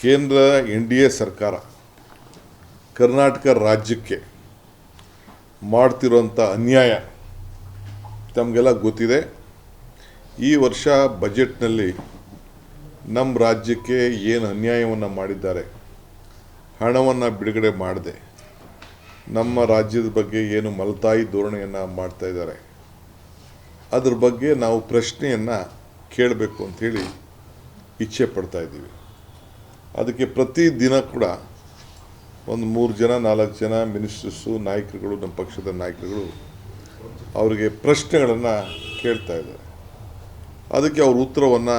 ಕೇಂದ್ರ N D A ಸರ್ಕಾರ ಕರ್ನಾಟಕ ರಾಜ್ಯಕ್ಕೆ ಮಾಡ್ತಿರೋಂಥ ಅನ್ಯಾಯ ತಮಗೆಲ್ಲ ಗೊತ್ತಿದೆ. ಈ ವರ್ಷ ಬಜೆಟ್ನಲ್ಲಿ ನಮ್ಮ ರಾಜ್ಯಕ್ಕೆ ಏನು ಅನ್ಯಾಯವನ್ನು ಮಾಡಿದ್ದಾರೆ, ಹಣವನ್ನು ಬಿಡುಗಡೆ ಮಾಡದೆ, ನಮ್ಮ ರಾಜ್ಯದ ಬಗ್ಗೆ ಏನು ಮಲತಾಯಿ ಧೋರಣೆಯನ್ನು ಮಾಡ್ತಾ ಇದ್ದಾರೆ, ಅದ್ರ ಬಗ್ಗೆ ನಾವು ಪ್ರಶ್ನೆಯನ್ನು ಕೇಳಬೇಕು ಅಂಥೇಳಿ ಇಚ್ಛೆ ಪಡ್ತಾ ಇದ್ದೀವಿ. ಅದಕ್ಕೆ ಪ್ರತಿ ದಿನ ಕೂಡ ಒಂದು ಮೂರು ಜನ, ನಾಲ್ಕು ಜನ ಮಿನಿಸ್ಟರ್ಸು ನಾಯಕರುಗಳು, ನಮ್ಮ ಪಕ್ಷದ ನಾಯಕರುಗಳು ಅವರಿಗೆ ಪ್ರಶ್ನೆಗಳನ್ನು ಕೇಳ್ತಾ ಇದ್ದಾರೆ. ಅದಕ್ಕೆ ಅವ್ರ ಉತ್ತರವನ್ನು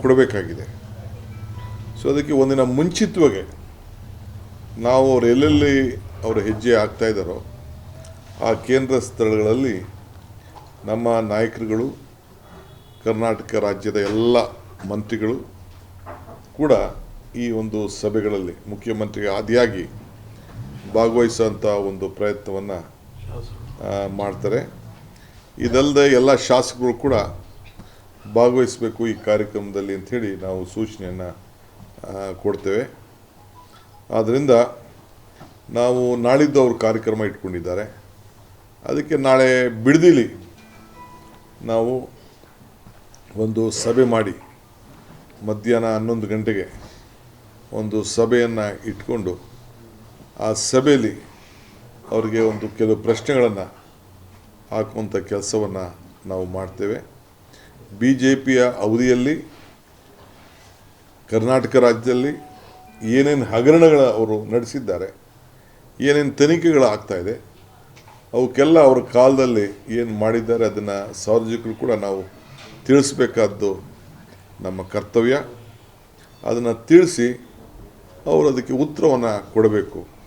ಕೊಡಬೇಕಾಗಿದೆ. ಸೊ ಅದಕ್ಕೆ ಒಂದಿನ ಮುಂಚಿತವಾಗಿ ನಾವು ಅವ್ರು ಎಲ್ಲೆಲ್ಲಿ ಅವರ ಹೆಜ್ಜೆ ಆಗ್ತಾ ಇದ್ದಾರೋ ಆ ಕೇಂದ್ರ ಸ್ಥಳಗಳಲ್ಲಿ ನಮ್ಮ ನಾಯಕರುಗಳು, ಕರ್ನಾಟಕ ರಾಜ್ಯದ ಎಲ್ಲ ಮಂತ್ರಿಗಳು ಕೂಡ ಈ ಒಂದು ಸಭೆಗಳಲ್ಲಿ ಮುಖ್ಯಮಂತ್ರಿಗೆ ಆದಿಯಾಗಿ ಭಾಗವಹಿಸುವಂಥ ಒಂದು ಪ್ರಯತ್ನವನ್ನು ಮಾಡ್ತಾರೆ. ಇದಲ್ಲದೆ ಎಲ್ಲ ಶಾಸಕರು ಕೂಡ ಭಾಗವಹಿಸಬೇಕು ಈ ಕಾರ್ಯಕ್ರಮದಲ್ಲಿ ಅಂಥೇಳಿ ನಾವು ಸೂಚನೆಯನ್ನು ಕೊಡ್ತೇವೆ. ಆದ್ದರಿಂದ ನಾವು ನಾಳಿದ್ದು ಅವರು ಕಾರ್ಯಕ್ರಮ ಇಟ್ಕೊಂಡಿದ್ದಾರೆ. ಅದಕ್ಕೆ ನಾಳೆ ಬಿಡದಿಲಿ ನಾವು ಒಂದು ಸಭೆ ಮಾಡಿ ಮಧ್ಯಾಹ್ನ ಹನ್ನೊಂದು ಗಂಟೆಗೆ ಒಂದು ಸಭೆಯನ್ನು ಇಟ್ಕೊಂಡು ಆ ಸಭೆಯಲ್ಲಿ ಅವರಿಗೆ ಒಂದು ಕೆಲವು ಪ್ರಶ್ನೆಗಳನ್ನು ಹಾಕುವಂಥ ಕೆಲಸವನ್ನು ನಾವು ಮಾಡ್ತೇವೆ. ಬಿ ಜೆ ಪಿಯ ಅವಧಿಯಲ್ಲಿ, ಕರ್ನಾಟಕ ರಾಜ್ಯದಲ್ಲಿ ಏನೇನು ಹಗರಣಗಳ ಅವರು ನಡೆಸಿದ್ದಾರೆ, ಏನೇನು ತನಿಖೆಗಳು ಆಗ್ತಾ ಇದೆ, ಅವಕ್ಕೆಲ್ಲ ಅವ್ರ ಕಾಲದಲ್ಲಿ ಏನು ಮಾಡಿದ್ದಾರೆ ಅದನ್ನು ಸಾರ್ವಜನಿಕರು ಕೂಡ ನಾವು ತಿಳಿಸ್ಬೇಕಾದ್ದು ನಮ್ಮ ಕರ್ತವ್ಯ. ಅದನ್ನು ತಿಳಿಸಿ ಅವರು ಅದಕ್ಕೆ ಉತ್ತರವನ್ನು ಕೊಡಬೇಕು.